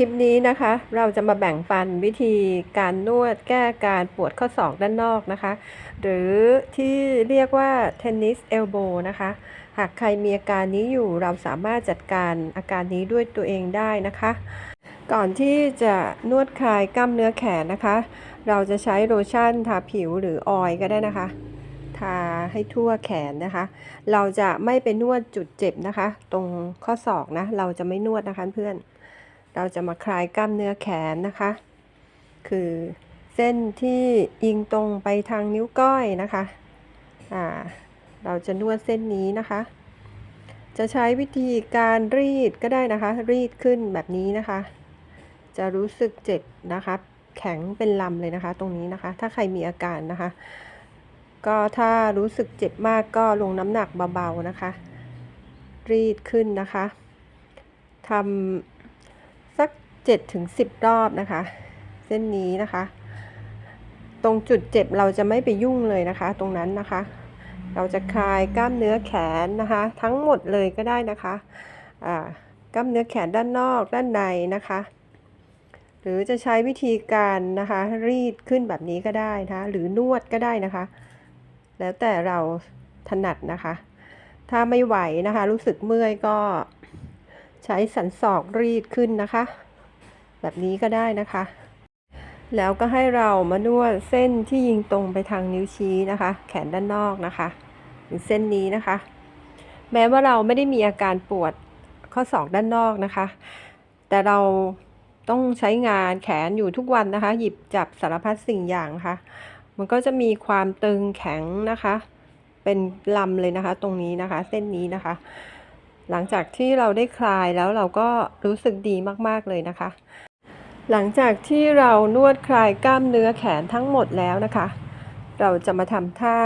คลิปนี้นะคะ เราจะมาแบ่งปันวิธีการนวดแก้การปวดข้อศอกด้านนอกนะคะ หรือที่เรียกว่า tennis elbow นะคะ หากใครมีอาการนี้อยู่เราสามารถจัดการอาการนี้ด้วยตัวเองได้นะคะ ก่อนที่จะนวดคลายกล้ามเนื้อแขนนะคะ เราจะใช้โลชั่นทาผิวหรือออยก็ได้นะคะ ทาให้ทั่วแขนนะคะ เราจะไม่ไปนวดจุดเจ็บนะคะ ตรงข้อศอกนะ เราจะไม่นวดนะคะเพื่อน เราจะมาคลายกล้ามเนื้อแขนนะคะ คือเส้นที่ยิงตรงไปทางนิ้วก้อยนะคะอ่าเราจะนวดเส้นนี้นะคะ จะใช้วิธีการรีดก็ได้นะคะ รีดขึ้นแบบนี้นะคะ จะรู้สึกเจ็บนะคะ แข็งเป็นลำเลยนะคะ ตรงนี้นะคะ ถ้าใครมีอาการนะคะ ก็ถ้ารู้สึกเจ็บมากก็ลงน้ำหนักเบาๆนะคะ รีดขึ้นนะคะทำ สัก7ถึง10 รอบนะคะ เส้นนี้นะคะ ตรงจุดเจ็บเราจะไม่ไปยุ่งเลยนะคะ ตรงนั้นนะคะ เราจะคลายกล้ามเนื้อแขนนะคะ ทั้งหมดเลยก็ได้นะคะกล้ามเนื้อแขนด้านนอกด้านในนะคะ หรือจะใช้วิธีการนะคะ รีดขึ้นแบบนี้ก็ได้นะคะ หรือนวดก็ได้นะคะ แล้วแต่เราถนัดนะคะ ถ้าไม่ไหวนะคะ รู้สึกเมื่อยก็ ใช้สันศอกรีดขึ้นนะคะ แบบนี้ก็ได้นะคะ แล้วก็ให้เรามานวดเส้นที่ยิงตรงไปทางนิ้วชี้นะคะ แขนด้านนอกนะคะหรือเส้นนี้นะคะ แม้ว่าเราไม่ได้มีอาการปวดข้อศอกด้านนอกนะคะ แต่เราต้องใช้งานแขนอยู่ทุกวันนะคะ หยิบจับสารพัดสิ่งอย่างนะคะมันก็จะมีความตึงแข็งนะคะ เป็นลำเลยนะคะ ตรงนี้นะคะ เส้นนี้นะคะ หลังจากที่เราได้คลายแล้วเราก็รู้สึกดีมากๆเลยนะคะ หลังจากที่เรานวดคลายกล้ามเนื้อแขนทั้งหมดแล้วนะคะ เราจะมาทำท่า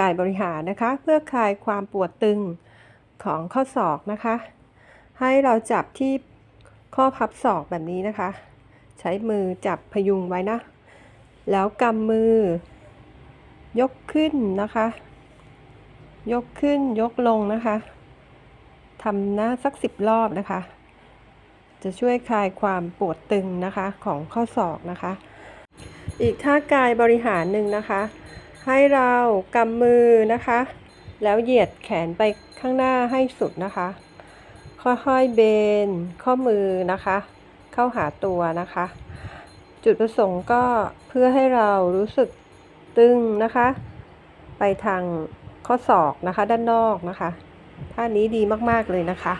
กายบริหารนะคะ เพื่อคลายความปวดตึงของข้อศอกนะคะ ให้เราจับที่ข้อพับศอกแบบนี้นะคะ ใช้มือจับพยุงไว้นะ แล้วกำมือยกขึ้นนะคะ ยกขึ้นยกลงนะคะ ทำหนะสักสิบรอบนะคะ จะช่วยคลายความปวดตึงนะคะของข้อศอกนะคะ อีกท่ากายบริหารหนึ่งนะคะ ให้เรากำมือนะคะ แล้วเหยียดแขนไปข้างหน้าให้สุดนะคะ ค่อยๆเบนข้อมือนะคะ เข้าหาตัวนะคะ จุดประสงค์ก็เพื่อให้เรารู้สึกตึงนะคะ ไปทางข้อศอกนะคะด้านนอกนะคะ ท่านี้ดีมากๆเลยนะคะ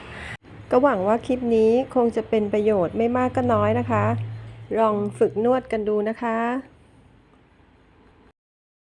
ก็หวังว่าคลิปนี้คงจะเป็นประโยชน์ไม่มากก็น้อยนะคะ ลองฝึกนวดกันดูนะคะ